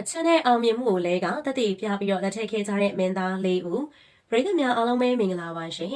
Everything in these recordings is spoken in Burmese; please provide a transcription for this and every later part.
အချက်နဲ့အောင်မြင်မှုကိုလဲကတတိပြပြီးတော့လက်ထပ်ခဲ့ကြတဲ့မင်းသား၄ဦးပရိသတ်များအားလုံးပဲမင်္ဂလာပါရှင်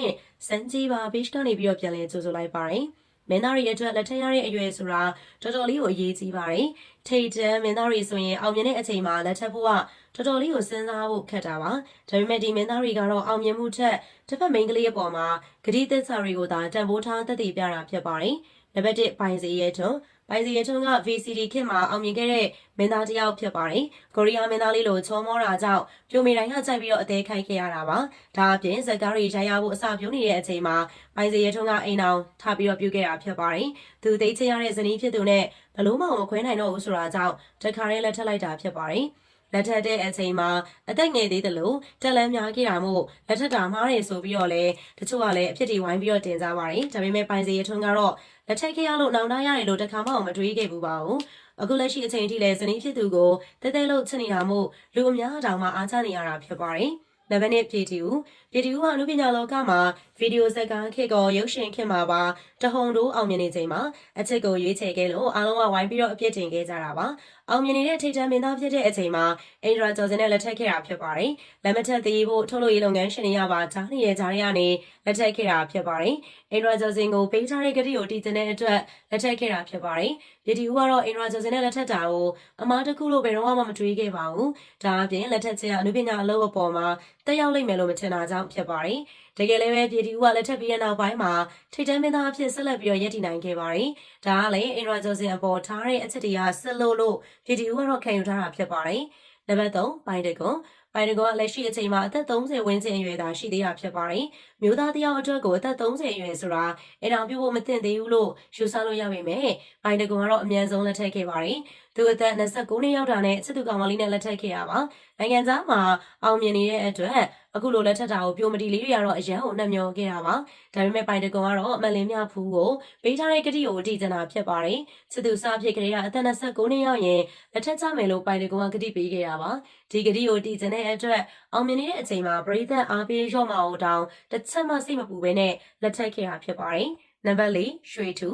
စံကြီးပါဘေ့ရှ်ကနေပြီးတော့ပြန်လည်ကြိုဆိုလိုက်ပါတယ်မင်းသားတွေအတွက်လက်ထပ်ရတဲ့အရွယ်ဆိုတာတော်တော်လေးကိုအရေးကြီးပါတယ်ထိတ်တန်းမင်းသားတွေဆိုရင်အောင်မြင်တဲ့အချိန်မှာလက်ထပ်ဖို့က တော်တော်လေးကိုစဉ်းစားဖို့ခက်တာပါဒါပေမဲ့ဒီမင်းသားတွေကတော့အောင်မြင်မှုထက်တစ်ဖက်မိန်းကလေးအပေါ်မှာဂတိသစ္စာတွေကိုသာတန်ဖိုးထားတည်ပြတာဖြစ်ပါတယ်နံပါတ်1ပိုင်စီရဲထွန်းပိုင်စီရဲထွန်းက VCD ခေတ်မှာအောင်မြင်ခဲ့တဲ့မင်းသားတစ်ယောက်ဖြစ်ပါတယ်ကိုရီးယားမင်းသားလေးလိုချောမောတာကြောင့်ပြိုမေတိုင်းကကြိုက်ပြီးတော့အသေးခိုက်ခဲ့ရတာပါဒါအပြင်ဇက်ကားတွေရိုက်ရဖို့အစပြုနေတဲ့အချိန်မှာပိုင်စီရဲထွန်းကအိမ်အောင်ထားပြီးတော့ပြုခဲ့တာဖြစ်ပါတယ်သူသိချင်ရတဲ့ဇနီးဖြစ်သူနဲ့ဘလို့မှမခွဲနိုင်တော့ဘူးဆိုတာကြောင့်တခါတည်းလက်ထပ်လိုက်တာဖြစ်ပါတယ် လက်ထက်တဲ့အချိန်မှာအသက်ငယ်သေးတယ်လို့တက်လန်းများခဲ့တာမို့လက်ထက်တာမှားတယ်ဆိုပြီးတော့လဲတချို့ကလည်းအဖြစ်တွေဝိုင်းပြီးတော့တင်ကြပါတယ်ဒါပေမဲ့ပိုင်စီရထွန်းကတော့လက်ထက်ခဲ့ရလို့နောင်တရတယ်လို့တခါမှမတွေးခဲ့ဘူးပါဘူးအခုလက်ရှိအချိန်ထိလည်းဇနီးဖြစ်သူကိုတဲတဲလို့ချစ်နေတာမို့လူအများတောင်မှအားချနေရတာဖြစ်ပါတယ် နံပါတ်1ပြည်တီဦးပြည်တီဦးကအမှုပညာလောကမှာဗီဒီယိုဇာတ်ကားခေတ်ကောရုပ်ရှင်ခေတ်မှာပါတဟုန်တိုးအောင်မြင်နေချိန်မှာအချစ်ကိုရွေးချယ်ခဲ့လို့အားလုံးကဝိုင်းပြီးတော့အပြစ်တင်ခဲ့ကြတာပါအောင်မြင်နေတဲ့ထိတ်တန်းမင်းသားဖြစ်တဲ့အချိန်မှာအင်ဒရာဂျော်စင်နဲ့လက်ထပ်ခဲ့တာဖြစ်ပါတယ်လက်မထက်သေးဖို့ထုတ်လို့ရေးလုပ်ငန်းရှင်တွေကပါဂျားနေတဲ့ဂျားတွေကနေလက်ထပ်ခဲ့တာဖြစ်ပါတယ်အင်ဒရာဂျော်စင်ကိုပေးထားတဲ့ကတိကိုတည်ကျတဲ့အတွက်လက်ထပ်ခဲ့တာဖြစ်ပါတယ်ပြည်တီဦးကတော့အင်ဒရာဂျော်စင်နဲ့လက်ထပ်တာကိုအမားတစ်ခုလို့ဘယ်တော့မှမတွေးခဲ့ပါဘူးဒါအပြင်လက်ထက်ခြင်းအနုပညာအလုပ်အပေါ်မှာတက်ရောက်လိမ့်မယ်လို့မထင်တာကြောင့်ဖြစ်ပါတယ်။တကယ်လည်းပဲပြည်တီဦးကလက်ထပ်ပြီးတဲ့နောက်ပိုင်းမှာထိတ်တန်းမင်းသားအဖြစ်ဆက်လက်ပြီးတော့ရည်တည်နိုင်ခဲ့ပါတယ်။ဒါကလည်းအင်ဒရာဂျိုစင်အပေါ်ထားတဲ့အချက်တွေကဆက်လို့လို့ပြည်တီဦးကတော့ခံယူထားတာဖြစ်ပါတယ်။နံပါတ်3ပိုင်တကွန်ပိုင်တကွန်ကလက်ရှိအချိန်မှာအသက်30ဝန်းကျင်အရွယ်သာရှိသေးတာဖြစ်ပါတယ်။မျိုးသားတစ်ယောက်အတွက်ကိုအသက်30အရွယ်ဆိုတာအင်အောင်ပြုဖို့မသင့်သေးဘူးလို့ယူဆလို့ရပါမယ်။ပိုင်တကွန်ကတော့အများဆုံးလက်ထပ်ခဲ့ပါတယ်။သူအသက်29နှစ်ရောက်တာနဲ့စစ်သူကောင်မလေးနဲ့လက်ထပ်ခဲ့ရပါ။နိုင်ငံသားမှာအောင်မြင်နေတဲ့အတွက်အခုလိုလက်ထက်တာကိုပြိုမတီလေးတွေကတော့အရန်ကိုနှက်မျောခဲ့တာပါဒါပေမဲ့ပိုင်တကွန်ကတော့အမလင်းမြဖူးကိုပေးထားတဲ့ကတိကိုအတိအကျနာဖြစ်ပါတယ်စစ်သူစားဖြစ်ကလေးကအသက်29နှစ်ရောက်ရင်လက်ထက်ချမယ်လို့ပိုင်တကွန်ကကတိပေးခဲ့တာပါဒီကတိကိုတည်ကျတဲ့အတွက်အောင်မြင်နေတဲ့အချိန်မှာပရိသတ်အားပေးရော့မအောင်တောင်းတစ်ချက်မှစိတ်မပူဘဲနဲ့လက်ထက်ခဲ့တာဖြစ်ပါတယ်နံပါတ်၄ရွှေထူ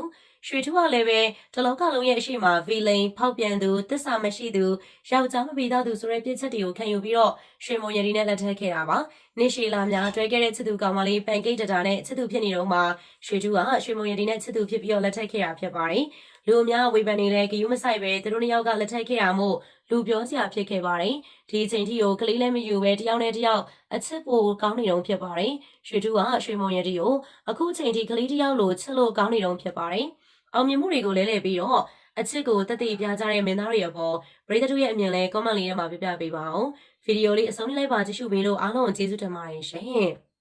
ရွှေထူးကလည်းပဲတလောကလုံးရဲ့အရှိမဗီလိန်ဖောက်ပြန်သူတစ္ဆာမရှိသူယောက်ျားမပြီးသားသူဆိုတဲ့ပြစ်ချက်တွေကိုခံယူပြီးတော့ရွှေမုံရည်နဲ့လက်ထပ်ခဲ့တာပါနေရှိလာများတွဲခဲ့တဲ့ချစ်သူကောင်မလေးပန်ကိတ်တတာနဲ့ချစ်သူဖြစ်နေတော့မှရွှေထူးကရွှေမုံရည်နဲ့ချစ်သူဖြစ်ပြီးတော့လက်ထပ်ခဲ့တာဖြစ်ပါတယ် လူအများဝေဖန်နေတဲ့ဂယူးမဆိုင်ပဲသူတို့နှစ်ယောက်ကလက်ထပ်ခဲ့တာမို့လူပြောစရာဖြစ်ခဲ့ပါတယ်ဒီအချိန်ထိကိုကလေးလည်းမယူပဲတယောက်နဲ့တယောက်အချစ်ပိုကောင်းနေတော့ဖြစ်ပါတယ်ရွှေထူးကရွှေမုံရည်ကိုအခုအချိန်ထိကလေးတယောက်လိုချစ်လို့ကောင်းနေတော့ဖြစ်ပါတယ်အောင်မြင်မှုတွေကိုလဲလှယ်ပြီးတော့အချစ်ကိုတက်တည်ပြကြတဲ့မင်းသားတွေအပေါ်ပရိသတ်တို့ရဲ့အမြင်လဲ comment လေးထဲမှာပြပြပေးပါအောင်ဗီဒီယိုလေးအဆုံးလိုက်ပါကြည့်ရှုပေးလို့အားလုံးကိုကျေးဇူးတင်ပါတယ်ရှင်